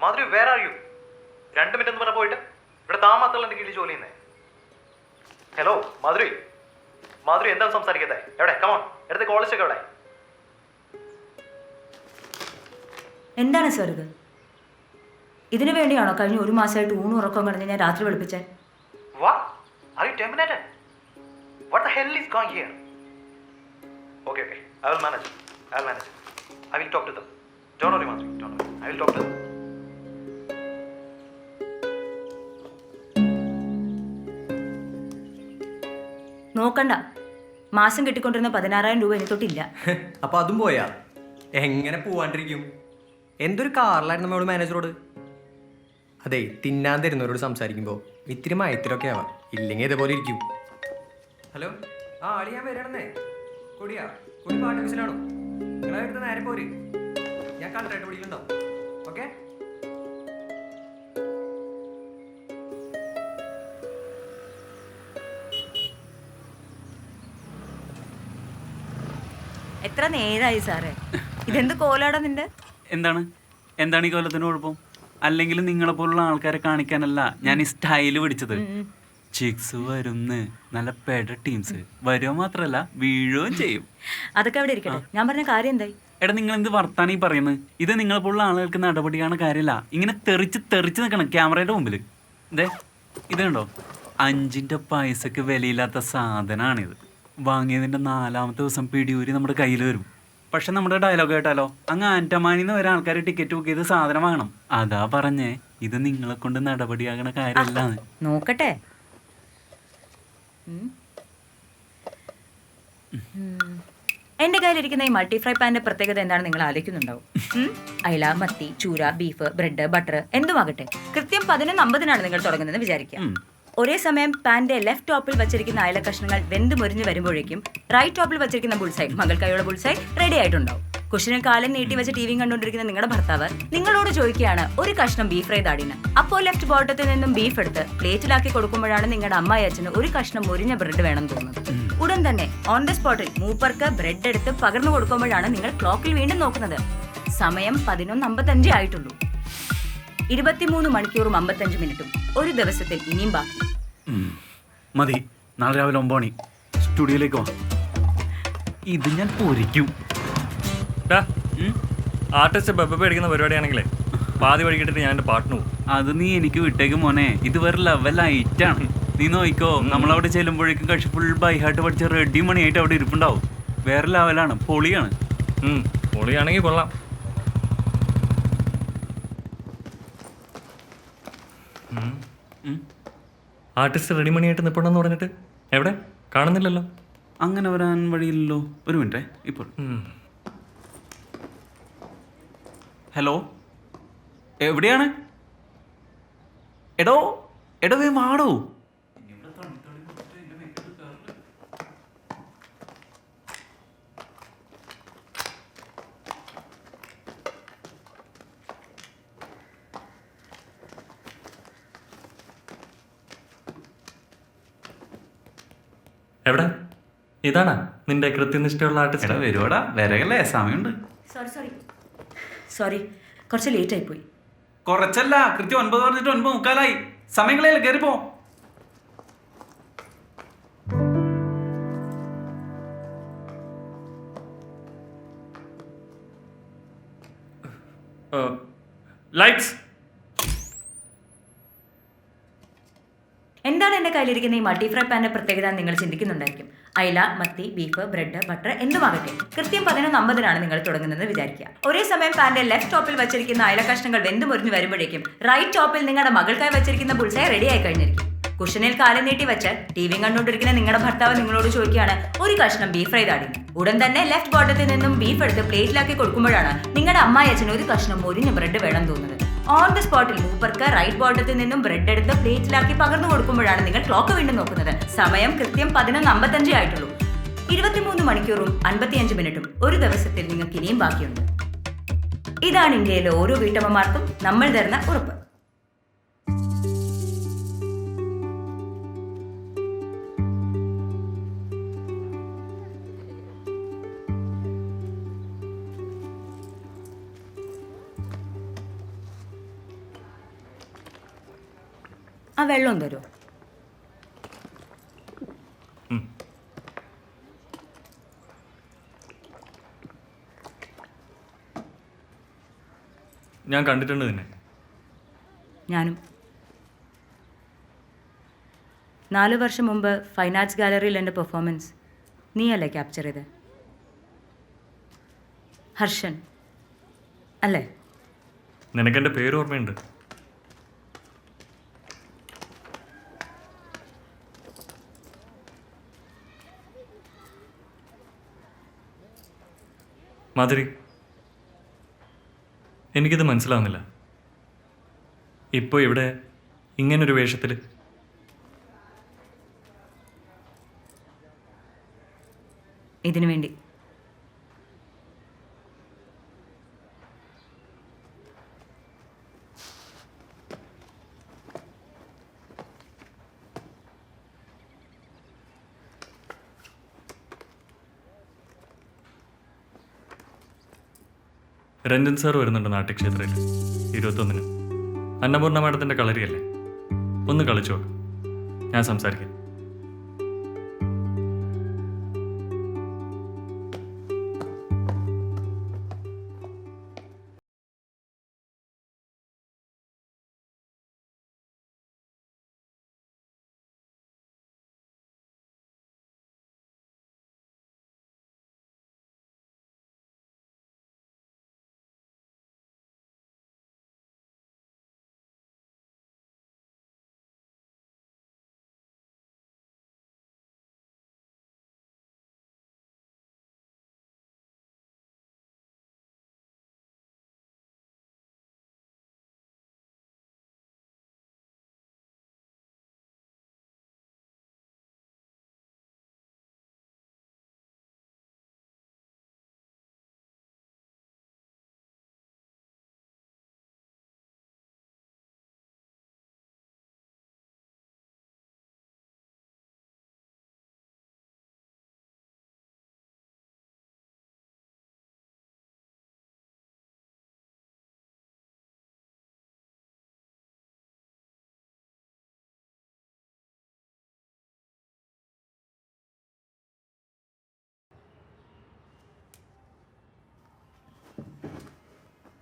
മാധുരി വേറെ അറിയൂ രണ്ട് മിനിറ്റ് എന്ന് പറഞ്ഞ പോയിട്ട്. ഇവിടെ താമസമുള്ള എന്റെ കീഴിൽ ജോലി ചെയ്യുന്നേ. ഹലോ മാധുരി. മാധുരി എന്താണ് സംസാരിക്കുന്നത് എവിടെ? കമോൺ എടുത്ത് കോളേജ് ഒക്കെ എവിടെ? എന്താണ് സാർ ഇത്? ഇതിനു വേണ്ടിയാണോ കഴിഞ്ഞ ഒരു മാസമായിട്ട് ഊണും ഉറക്കം കിടന്ന് ഞാൻ രാത്രി വെളുപ്പിച്ചേ are you the hell is going here okay okay I will manage I will manage I will talk to them നോക്കണ്ട. മാസം കിട്ടിക്കൊണ്ടിരുന്ന പതിനാറായിരം രൂപ തൊട്ടില്ല. അപ്പൊ അതും പോയാ? എങ്ങനെ പോവാണ്ടിരിക്കും? എന്തൊരു കാറിലായിരുന്നു നമ്മളോട് മാനേജറോട്? അതെ തിന്നാൻ തരുന്നവരോട് സംസാരിക്കുമ്പോൾ ഇത്തിരി മയത്തിലൊക്കെ ആവാം. ഇല്ലെങ്കിൽ ഇതേപോലെ ഇരിക്കും. ഹലോ? ആ ആളി ഞാൻ വരണേ കൊടിയാ. കൊടി പാട്ട് ഓഫീസിലാണോ നിങ്ങളെ നേരെ പോര്. ഞാൻ കണ്ടായിട്ട് പിടിക്കലുണ്ടാവും ഓക്കെ? എത്ര നേരായി സാറേ? ഇതെന്ത് കോലാടാ നിന്റെ? എന്താണ്? എന്താണ് ഈ കൊല്ലത്തിന് കുഴപ്പം? അല്ലെങ്കിൽ നിങ്ങളെ പോലുള്ള ആൾക്കാരെ കാണിക്കാനല്ല ഞാൻ ഈ സ്റ്റൈൽ പിടിച്ചത്. ചിക്സ് വരുന്ന് നല്ല പെട ടീംസ്. വരുക മാത്രല്ല വീഴുകയും ചെയ്യും. അതൊക്കെ അവിടെ ഇരിക്കട്ടെ. ഞാൻ പറഞ്ഞ കാര്യം എന്തായി? എടാ നിങ്ങൾ എന്ത് വർത്താനീ ഈ പറയുന്നത് ഇത് നിങ്ങളെ പോലുള്ള ആളുകൾക്ക് നടപടിയാണ് കാര്യമില്ല ഇങ്ങനെ തെറിച്ച് തെറിച്ച് നിൽക്കണം ക്യാമറയുടെ മുമ്പിൽ ഇതേ ഇത് കണ്ടോ? അഞ്ചിന്റെ പൈസക്ക് വിലയില്ലാത്ത സാധനമാണിത് വാങ്ങിയതിന്റെ നാലാമത്തെ ദിവസം പിടിയൂരി നമ്മുടെ കയ്യിൽ വരും. പക്ഷെ നമ്മുടെ ഡയലോഗ് കേട്ടാലോ? അങ്ങ് ആന്റമാനിന്ന് വരാൻ ആൾക്കാർ ടിക്കറ്റ് ബുക്ക് ചെയ്ത് സാധനം വാങ്ങണം. അതാ പറഞ്ഞേ ഇത് നിങ്ങളെ കൊണ്ട് നടപടിയാകണ കാര്യമല്ലാന്ന്. നോക്കട്ടെ. എന്റെ കയ്യിലിരിക്കുന്ന ഈ മൾട്ടി ഫ്രൈ പാന്റെ പ്രത്യേകത എന്താണ് നിങ്ങൾ ആലോചിക്കുന്നുണ്ടാവും. അയില മത്തി ചൂര ബീഫ് ബ്രെഡ് ബട്ടർ എന്തുമാകട്ടെ കൃത്യം പതിനൊന്ന് അമ്പതിനാണ് നിങ്ങൾ തുടങ്ങുന്നത് വിചാരിക്കുക. ഉം. ഒരേ സമയം പാന്റെ ലെഫ്റ്റ് ടോപ്പിൽ വെച്ചിരിക്കുന്ന അയല കഷ്ണങ്ങൾ വെന്ത് മുരിഞ്ഞ് വരുമ്പോഴേക്കും റൈറ്റ് ടോപ്പിൽ വെച്ചിരിക്കുന്ന ബുൾസൈ മകൾ കൈയുള്ള ബുൾസൈ റെഡി ആയിട്ടുണ്ടാവും കുഷനിൽ കാലം നീട്ടി വെച്ച് ടി വിയും കണ്ടുകൊണ്ടിരിക്കുന്ന നിങ്ങളുടെ ഭർത്താവ് നിങ്ങളോട് ചോദിക്കുകയാണ് ഒരു കഷ്ണം ബീഫ് ഫ്രൈ താടിന്. അപ്പോൾ ലെഫ്റ്റ് ബോട്ടത്തിൽ നിന്നും ബീഫ് എടുത്ത് പ്ലേറ്റിലാക്കി കൊടുക്കുമ്പോഴാണ് നിങ്ങളുടെ അമ്മായി അച്ഛന് ഒരു കഷ്ണം മുരിഞ്ഞ ബ്രെഡ് വേണം തോന്നുന്നത്. ഉടൻ തന്നെ ഓൺ ദ സ്പോട്ടിൽ മൂപ്പർക്ക് ബ്രെഡ് എടുത്ത് പകർന്നു കൊടുക്കുമ്പോഴാണ് നിങ്ങൾ ക്ലോക്കിൽ വീണ്ടും നോക്കുന്നത്. സമയം പതിനൊന്ന് അമ്പത്തഞ്ചേ ആയിട്ടുള്ളൂ. ഇരുപത്തിമൂന്ന് മണിക്കൂറും അമ്പത്തഞ്ച് മിനിറ്റും. ഒരു ദിവസത്തിൽ ഇനിയും ബാക്കി. മതി. നാളെ രാവിലെ ഒമ്പത് മണി. സ്റ്റുഡിയോയിലേക്ക് വാ. ഇത് ഞാൻ പൊരിക്കും? ആർട്ടിസ്റ്റ് ബബ്ബ പേടിക്കുന്ന പരിപാടിയാണെങ്കിലേ പാതി വഴികിട്ടിട്ട് ഞാൻ എന്റെ പാട്ടിന് പോകും. അത് നീ എനിക്ക് വിട്ടേക്ക് മോനെ. ഇത് വേറെ ലെവൽ ആണ് നീ നോക്കിക്കോ നമ്മളവിടെ ചെല്ലുമ്പോഴേക്കും കക്ഷി ഫുൾ ബൈഹാട്ട് പഠിച്ച റെഡി മണിയായിട്ട് അവിടെ ഇരിപ്പുണ്ടാവും. വേറെ ലെവലാണ് പൊളിയാണ്. പൊളിയാണെങ്കിൽ കൊള്ളാം. ആർട്ടിസ്റ്റ് റെഡി മണിയായിട്ട് നിൽപ്പുണ്ടെന്ന് പറഞ്ഞിട്ട്? എവിടെ? കാണുന്നില്ലല്ലോ. അങ്ങനെ വരാൻ വഴിയില്ലല്ലോ. ഒരു മിനിറ്റേ ഇപ്പോൾ. ഹലോ? എവിടെയാണ്? എടോ എടോ വേ മാടോ എവിടെ ഇതാണാ നിന്റെ കൃത്യനിഷ്ഠയുള്ള ആർട്ടിസ്റ്റ് വരുവാടാ. വരകല്ലേ? സമയമുണ്ട്. സോറി സോറി സോറി കുറച്ച് ലേറ്റ് ആയി പോയി. കുറച്ചല്ല. കൃത്യം ഒൻപത് പറഞ്ഞിട്ട് ഒൻപത് മുക്കാലായി. സമയങ്ങളെ കയറിപ്പോ ലൈറ്റ്സ് എന്താണ് എന്റെ കയ്യിലിരിക്കുന്ന ഈ മൾട്ടി ഫ്രൈ പാന്റെ പ്രത്യേകത നിങ്ങൾ ചിന്തിക്കുന്നുണ്ടായിരിക്കും. അയല മത്തി ബീഫ് ബ്രെഡ് ബട്ടർ എന്തുമാകട്ടെ കൃത്യം പതിനൊന്ന് അമ്പതിനാണ് നിങ്ങൾ തുടങ്ങുന്നത് വിചാരിക്കുക. ഒരേ സമയം താന്റെ ലെഫ്റ്റ് ടോപ്പിൽ വെച്ചിരിക്കുന്ന അയല കഷ്ണങ്ങൾ വെന്ത് മുറിഞ്ഞു വരുമ്പോഴേക്കും റൈറ്റ് ടോപ്പിൽ നിങ്ങളുടെ മകൾക്കായി വെച്ചിരിക്കുന്ന ബുൾസായി റെഡി ആയി കഴിഞ്ഞിരിക്കും. കുഷനിൽ കാലം നീട്ടി വെച്ച് ടി വി കണ്ടുകൊണ്ടിരിക്കുന്ന നിങ്ങളുടെ ഭർത്താവ് നിങ്ങളോട് ചോദിക്കുകയാണ് ഒരു കഷ്ണം ബീഫ് ഫ്രൈ താടി. ഉടൻ തന്നെ ലെഫ്റ്റ് ബോട്ടത്തിൽ നിന്നും ബീഫ് എടുത്ത് പ്ലേറ്റിലാക്കി കൊടുക്കുമ്പോഴാണ് നിങ്ങളുടെ അമ്മായി അച്ഛന് ഒരു കഷ്ണം മുരിഞ്ഞ ബ്രെഡ് വേണം തോന്നുന്നത്. ഓൺ ദ സ്പോട്ടിൽ മൂപ്പർക്ക് റൈറ്റ് ബോട്ടത്തിൽ നിന്നും ബ്രെഡ് എടുത്ത് പ്ലേറ്റിലാക്കി പകർന്നു കൊടുക്കുമ്പോഴാണ് നിങ്ങൾ ക്ലോക്ക് വീണ്ടും നോക്കുന്നത്. സമയം കൃത്യം പതിനൊന്ന് അമ്പത്തഞ്ചേ ആയിട്ടുള്ളൂ. ഇരുപത്തിമൂന്ന് മണിക്കൂറും അൻപത്തിയഞ്ച് മിനിറ്റും ഒരു ദിവസത്തിൽ നിങ്ങൾക്ക് ഇനിയും ബാക്കിയുണ്ട്. ഇതാണ് ഇന്ത്യയിലെ ഓരോ വീട്ടമ്മമാർക്കും നമ്മൾ തരുന്ന ഉറപ്പ്. ആ വെള്ളം തരുമോ ഞാൻ കണ്ടിട്ടുണ്ട് നിന്നെ. ഞാനും. നാല് വർഷം മുമ്പ് ഫൈൻ ആർട്സ് ഗാലറിയിൽ എന്റെ പെർഫോമൻസ്. നീയല്ലേ ക്യാപ്ചർ ചെയ്ത്? ഹർഷൻ. അല്ലേ? നിനക്കെന്റെ പേര് ഓർമ്മയുണ്ട്? മാധുരി. എനിക്കിത് മനസ്സിലാവുന്നില്ല. ഇപ്പോൾ ഇവിടെ ഇങ്ങനൊരു വേഷത്തിൽ. ഇതിനു വേണ്ടി രഞ്ജൻ സാർ വരുന്നുണ്ട് നാട്യക്ഷേത്രയിൽ ഇരുപത്തൊന്നിന്. അന്നപൂർണ മാഡത്തിന്റെ കളരിയല്ലേ? ഒന്ന് കളിച്ചോളൂ ഞാൻ സംസാരിക്കാം.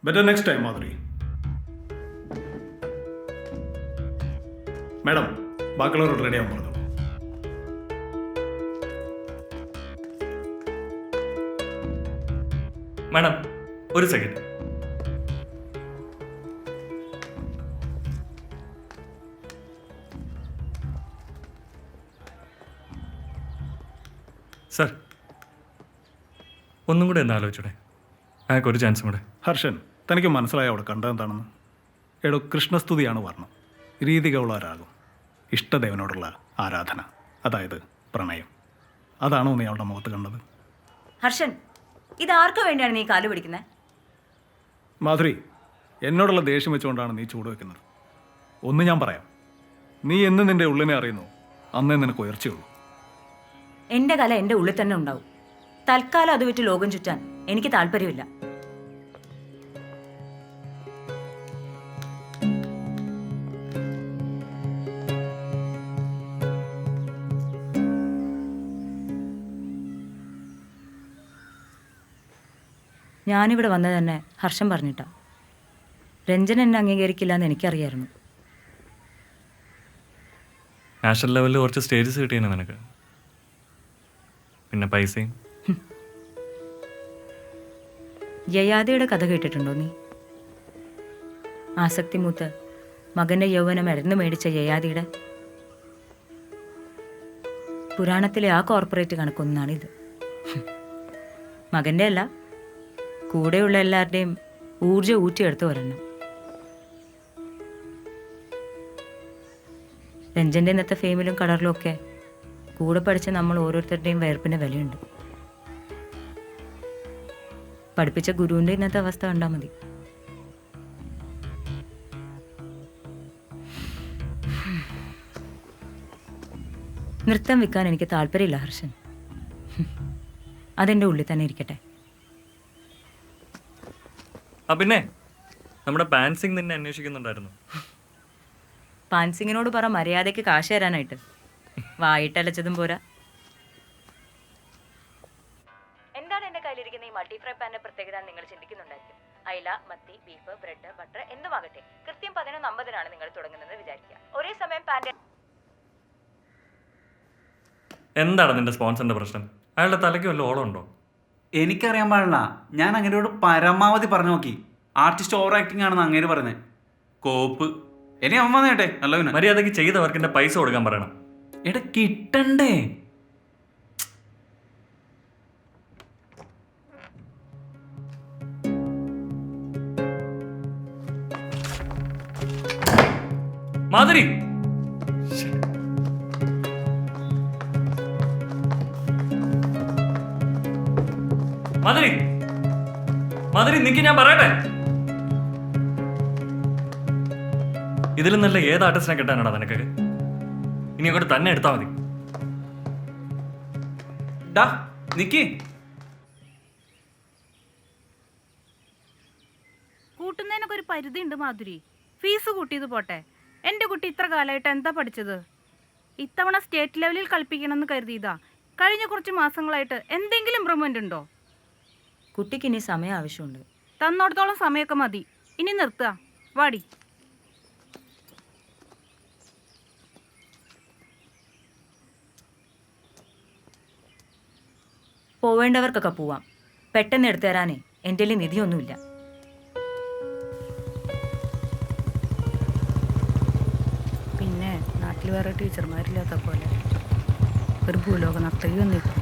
Better next time Madhuri madam ബാക്കിയുള്ളവരോട് ready ആകാൻ പറഞ്ഞു മാഡം ഒരു സെക്കൻഡ് സർ ഒന്നും കൂടെ ഒന്ന് ആലോചിച്ചൂടെ? അയാൾക്ക് ഒരു ചാൻസും കൂടെ. ഹർഷൻ തനിക്ക് മനസ്സിലായ അവിടെ കണ്ടതെന്താണെന്ന് എടോ കൃഷ്ണസ്തുതിയാണ് വർണം. രീതികളുള്ള ഒരാകും ഇഷ്ടദേവനോടുള്ള ആരാധന. അതായത് പ്രണയം. അതാണോ നീ അവളുടെ മുഖത്ത് കണ്ടത്? ഹർഷൻ ഇത് ആർക്കു വേണ്ടിയാണ് നീ കാൽ പിടിക്കുന്നത് മാധുരി എന്നോടുള്ള ദേഷ്യം വെച്ചുകൊണ്ടാണ് നീ ചൂട് വെക്കുന്നത്. ഒന്ന് ഞാൻ പറയാം. നീ എന്ന് നിന്റെ ഉള്ളിനെ അറിയുന്നു? അന്നേ നിനക്ക് ഉയർച്ചയുള്ളൂ. എന്റെ കല എന്റെ ഉള്ളിൽ തന്നെ ഉണ്ടാവും. തൽക്കാലം അത് വിറ്റ് ലോകം ചുറ്റാൻ എനിക്ക് താല്പര്യമില്ല. ഞാനിവിടെ വന്നത് തന്നെ ഹർഷം പറഞ്ഞിട്ടാ. രഞ്ജൻ എന്നെ അംഗീകരിക്കില്ല എന്ന് എനിക്കറിയായിരുന്നു. നാഷണൽ ലെവലിൽ കുറച്ച് സ്റ്റേജസ് കിട്ടിയാണ് നിനക്ക്. പിന്നെ പൈസയും. യയാതിയുടെ കഥ കേട്ടിട്ടുണ്ടോ നീ? ആസക്തി മൂത്ത് മകന്റെ യൗവനം മരുന്ന് മേടിച്ച ജയാദിയുടെ. പുരാണത്തിലെ ആ കോർപ്പറേറ്റ് കണക്കൊന്നാണിത്. മകന്റെ അല്ല കൂടെയുള്ള എല്ലാവരുടെയും ഊർജം ഊറ്റിയെടുത്ത് വരണം. രഞ്ജന്റെ ഇന്നത്തെ ഫെയിമിലും കളറിലും ഒക്കെ കൂടെ പഠിച്ച നമ്മൾ ഓരോരുത്തരുടെയും വയർപ്പിന് വിലയുണ്ട്. പഠിപ്പിച്ച ഗുരുവിന്റെ ഇന്നത്തെ അവസ്ഥ കണ്ടാൽ മതി. നൃത്തം വിൽക്കാൻ എനിക്ക് താല്പര്യമില്ല ഹർഷൻ. അതെന്റെ ഉള്ളിൽ തന്നെ ഇരിക്കട്ടെ. ആ പിന്നെ നമ്മുടെ പാൻസിംഗ് നിന്നെ അന്വേഷിക്കുന്നുണ്ടായിരുന്നു. പാൻസിങ്ങിനോട് പറ മര്യാദയ്ക്ക് കാശ് തരാനായിട്ട്. വായിട്ടലച്ചതും പോരാ. എന്താണ് എന്റെ കയ്യിലിരിക്കുന്ന ഈ മൾട്ടി ഫ്രൈ പാന്റെ പ്രത്യേകത എന്ന് നിങ്ങൾ ചിന്തിക്കുന്നുണ്ടായിരിക്കും? അയില മത്തി ബീഫ് ബ്രെഡ് ബട്ടർ എന്തുമാകട്ടെ കൃത്യം പതിനൊന്ന് അമ്പതിനാണ് നിങ്ങൾ തുടങ്ങുന്നത് വിചാരിക്കുക. ഒരേ സമയം പാന്റെ എന്താണ് നിന്റെ സ്പോൺസറിന്റെ പ്രശ്നം? അയാളുടെ തലയ്ക്ക് വല്ല ഓളം ഉണ്ടോ എനിക്കറിയാൻ പാടില്ല. ഞാൻ അങ്ങനെയോട് പരമാവധി പറഞ്ഞു നോക്കി. ആർട്ടിസ്റ്റ് ഓവർ ആക്ടിങ് ആണെന്ന് അങ്ങനെ പറഞ്ഞത് കോപ്പ്. ഇനി അവൻ വന്നേട്ടെ. നല്ലവന് മര്യാദയ്ക്ക് ചെയ്ത വർക്കിന്റെ പൈസ കൊടുക്കാൻ പറയണം. എടാ കിട്ടണ്ടേ? മാധുരി! മാധുരി മധുരി നിക്ക് ഞാൻ പറയട്ടെ. ഇതിൽ നല്ല ഏത് ആർട്ടിസ്റ്റിനെ കിട്ടാനാടാ നിനക്ക് ഇനി അങ്ങോട്ട് തന്നെ എടുത്താൽ മതി. ഡാ നിക്ക്. കൂട്ടുന്നതിനൊക്കെ ഒരു പരിധി ഉണ്ട് മാധുരി. ഫീസ് കൂട്ടിയത് പോട്ടെ. എന്റെ കുട്ടി ഇത്ര കാലമായിട്ട് എന്താ പഠിച്ചത്? ഇത്തവണ സ്റ്റേറ്റ് ലെവലിൽ കളിപ്പിക്കണമെന്ന് കരുതിയതാ. കഴിഞ്ഞ കുറച്ച് മാസങ്ങളായിട്ട് എന്തെങ്കിലും ഇമ്പ്രൂവ്മെന്റ് ഉണ്ടോ? കുട്ടിക്ക് ഇനി സമയം ആവശ്യമുണ്ട്. തന്നോടത്തോളം സമയമൊക്കെ മതി. ഇനി നിർത്തുക വാടി. പോവേണ്ടവർക്കൊക്കെ പോവാം. പെട്ടെന്ന് എടുത്തു തരാനേ. എന്റെ നിധിയൊന്നുമില്ല. പിന്നെ നാട്ടിൽ വേറെ ടീച്ചർമാരില്ലാത്ത പോലെ ഒരു ഭൂലോക നർത്തകി വന്നിട്ടു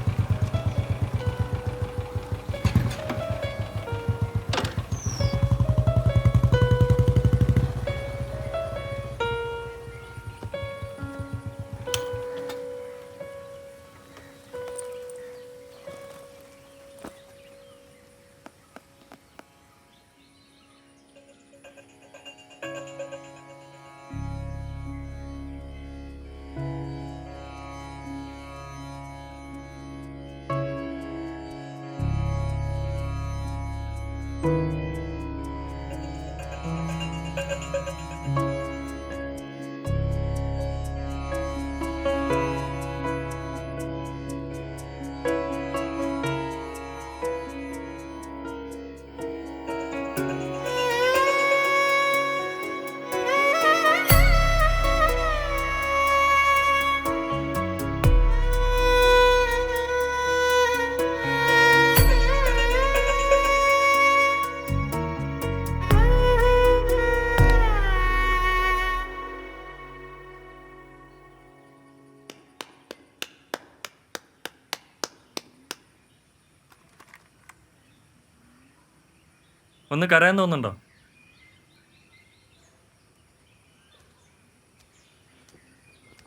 ഒന്ന് കരയാൻ തോന്നുന്നുണ്ടോ?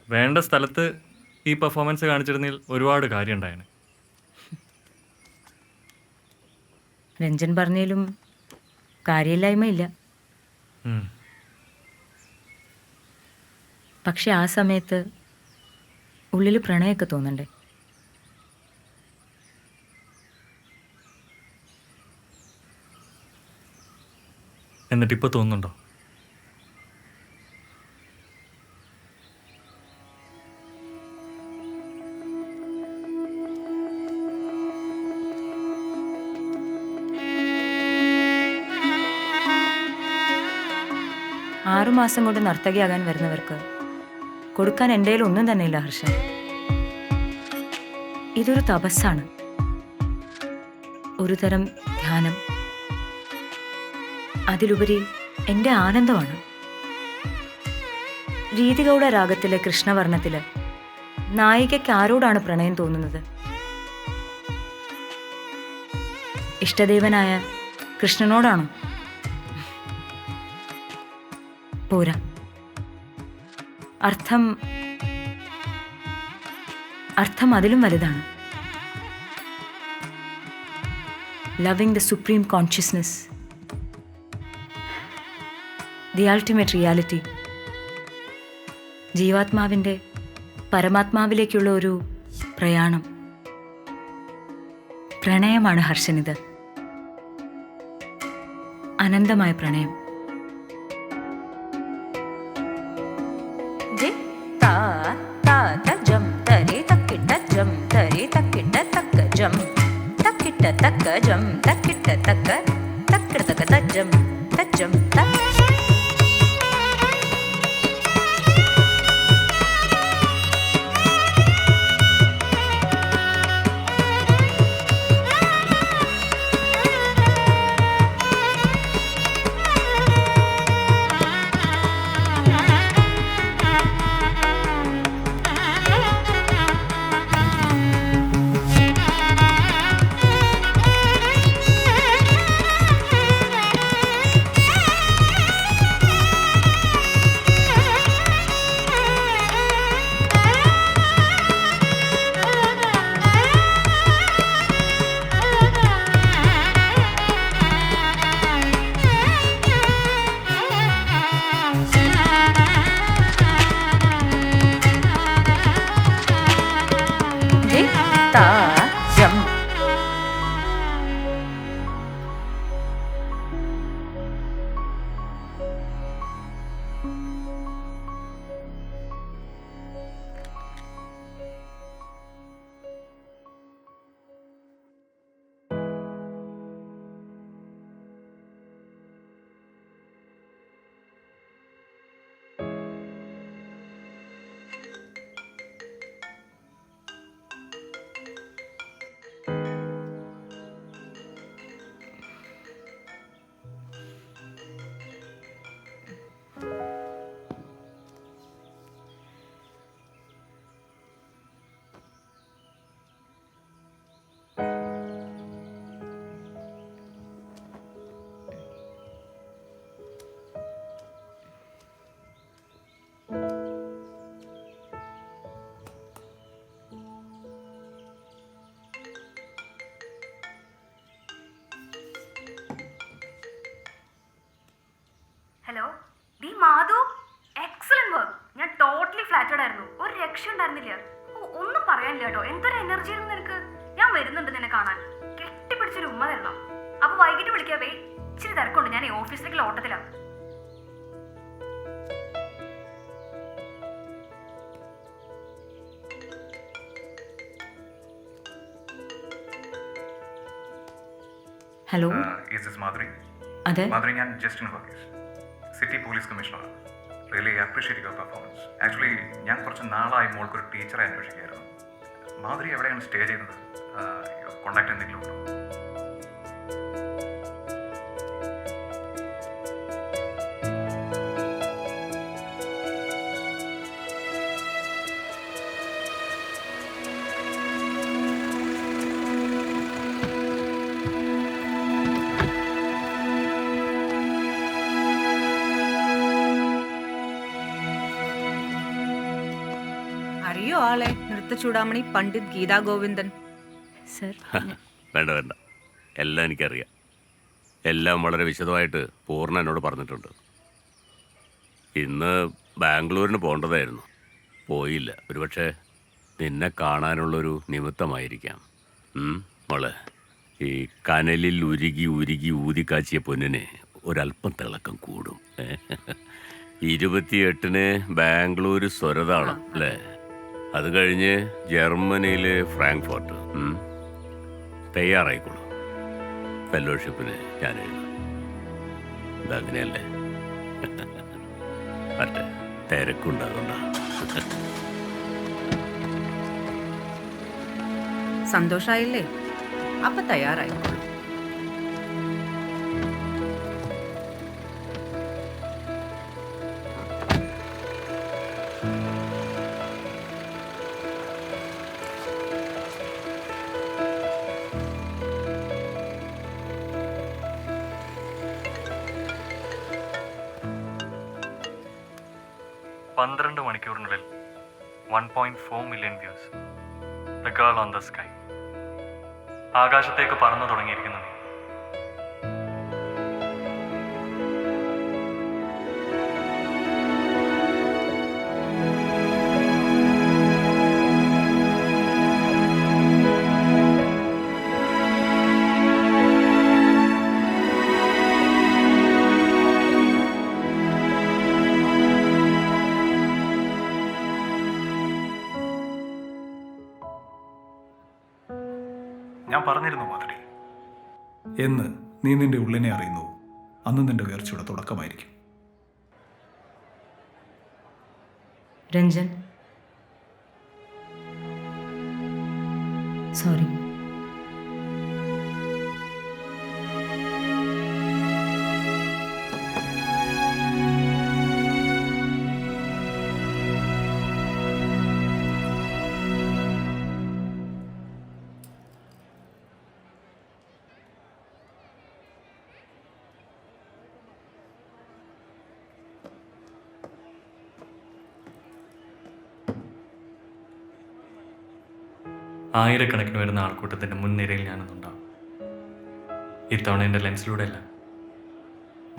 വേണ്ട സ്ഥലത്ത് ഈ പെർഫോമൻസ് കാണിച്ചിരുന്നതിൽ ഒരുപാട് കാര്യം ഉണ്ടായിന് രഞ്ജൻ പറഞ്ഞാലും കാര്യമില്ലായ്മയില്ല. ഇല്ല പക്ഷെ ആ സമയത്ത് ഉള്ളിൽ പ്രണയമൊക്കെ തോന്നണ്ടേ എന്നിട്ട് ഇപ്പോൾ തോന്നുന്നുണ്ടോ ആറുമാസം കൊണ്ട് നർത്തകിയാകാൻ വരുന്നവർക്ക് കൊടുക്കാൻ എന്റെ ഒന്നും തന്നെയില്ല ഹർഷൻ ഇതൊരു തപസ്സാണ്. ഒരു തരം ധ്യാനം. അതിലുപരി എന്റെ ആനന്ദമാണ്. രീതികൗട രാഗത്തിലെ കൃഷ്ണവർണത്തിൽ നായികയ്ക്ക് ആരോടാണ് പ്രണയം തോന്നുന്നത്? ഇഷ്ടദേവനായ കൃഷ്ണനോടാണോ? പോരാ. അർത്ഥം അർത്ഥം അതിലും വലുതാണ്. Loving the supreme consciousness the ultimate reality ജീവാത്മാവിന്റെ പരമാത്മാവിലേക്കുള്ള ഒരു പ്രയാണം. പ്രണയമാണ് ഹർഷനിത്. അനന്തമായ പ്രണയം. തക്ക ജം തക്കിട്ട തക്ക തക്ക തക്ക തജ്ജം ഒരു രക്ഷ ഉണ്ടായിരുന്നില്ല ഓ, ഒന്നും പറയാനില്ല കേട്ടോ. എന്തൊരു എനർജി ആയിരുന്നു നിനക്ക്? ഞാൻ വരുന്നുണ്ട് നിന്നെ കാണാൻ. കെട്ടിപ്പിടിച്ചൊരു ഉമ്മ തരണം. അപ്പൊ വൈകിട്ട് വിളിക്കാവേ ഇച്ചിരി തിരക്കുണ്ട്. ഞാൻ ഈ ഓഫീസിലേക്ക് ഓട്ടത്തിലാണ് ഹലോ മാധുരി അതെ? മാധുരി ഞാൻ Justin Varghese city police കമ്മീഷണറാണ് really appreciate your performance actually ഞാൻ കുറച്ച് നാളായി മോൾക്ക് ഒരു ടീച്ചറെ അന്വേഷിക്കുകയായിരുന്നു. മാധുരി എവിടെയാണ് സ്റ്റേ ചെയ്യുന്നത് കോണ്ടാക്ട് എന്തെങ്കിലും ഉണ്ടോ? ചൂടാമണി പണ്ഡിറ്റ് ഗീതാ ഗോവിന്ദൻ. സർ. വേണ്ട വേണ്ട. എല്ലാം എനിക്കറിയാം. എല്ലാം വളരെ വിശദമായിട്ട് പൂർണ എന്നോട് പറഞ്ഞിട്ടുണ്ട്. ഇന്ന് ബാംഗ്ലൂരിന് പോകേണ്ടതായിരുന്നു. പോയില്ല. ഒരുപക്ഷെ നിന്നെ കാണാനുള്ളൊരു നിമിത്തമായിരിക്കാം. മോളെ. ഈ കനലിൽ ഉരുകി ഉരുകി ഊതിക്കാച്ചിയ പൊന്നിന് ഒരല്പം തിളക്കം കൂടും? ഇരുപത്തിയെട്ടിന് ബാംഗ്ലൂർ സ്വരതാളം അല്ലേ? അത് കഴിഞ്ഞ് ജർമ്മനിയിലെ ഫ്രാങ്ക്ഫോർട്ട്. തയ്യാറായിക്കോളൂ. ഫെലോഷിപ്പിന് ഞാൻ എഴുതും. ഇതങ്ങനെയല്ലേ മറ്റേ തിരക്കുണ്ടാകണ്ട. സന്തോഷായില്ലേ? അപ്പൊ തയ്യാറായിക്കോളൂ. 4 million views the girl on the sky ആകാശത്തേക്ക് പറന്നു തുടങ്ങിയിരിക്കുന്നത് എന്ന് നീ നിന്റെ ഉള്ളിനെ അറിയുന്നു. അന്ന് നിന്റെ ഉയർച്ചയുടെ തുടക്കമായിരിക്കും. രഞ്ജൻ. സോറി ആയിരക്കണക്കിന് വരുന്ന ആൾക്കൂട്ടത്തിന്റെ മുൻനിരയിൽ ഞാനൊന്നുണ്ടാവും. ഇത്തവണ എന്റെ ലെൻസിലൂടെ അല്ല.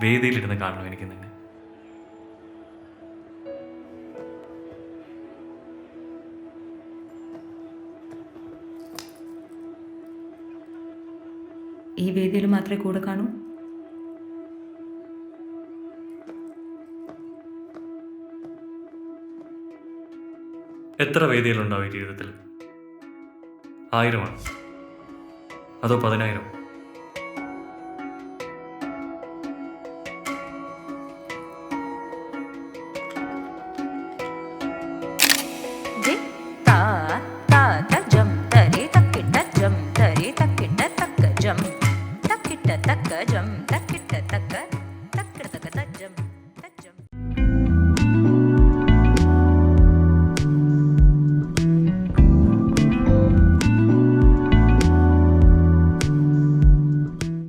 വേദിയിലിരുന്ന് കാണണം എനിക്ക് നിന്നെ. ഈ വേദിയിൽ മാത്രമേ കൂടെ കാണൂ? എത്ര വേദികളുണ്ടാവും ഈ ജീവിതത്തിൽ ആയിരമാണ്. അതോ പതിനായിരം?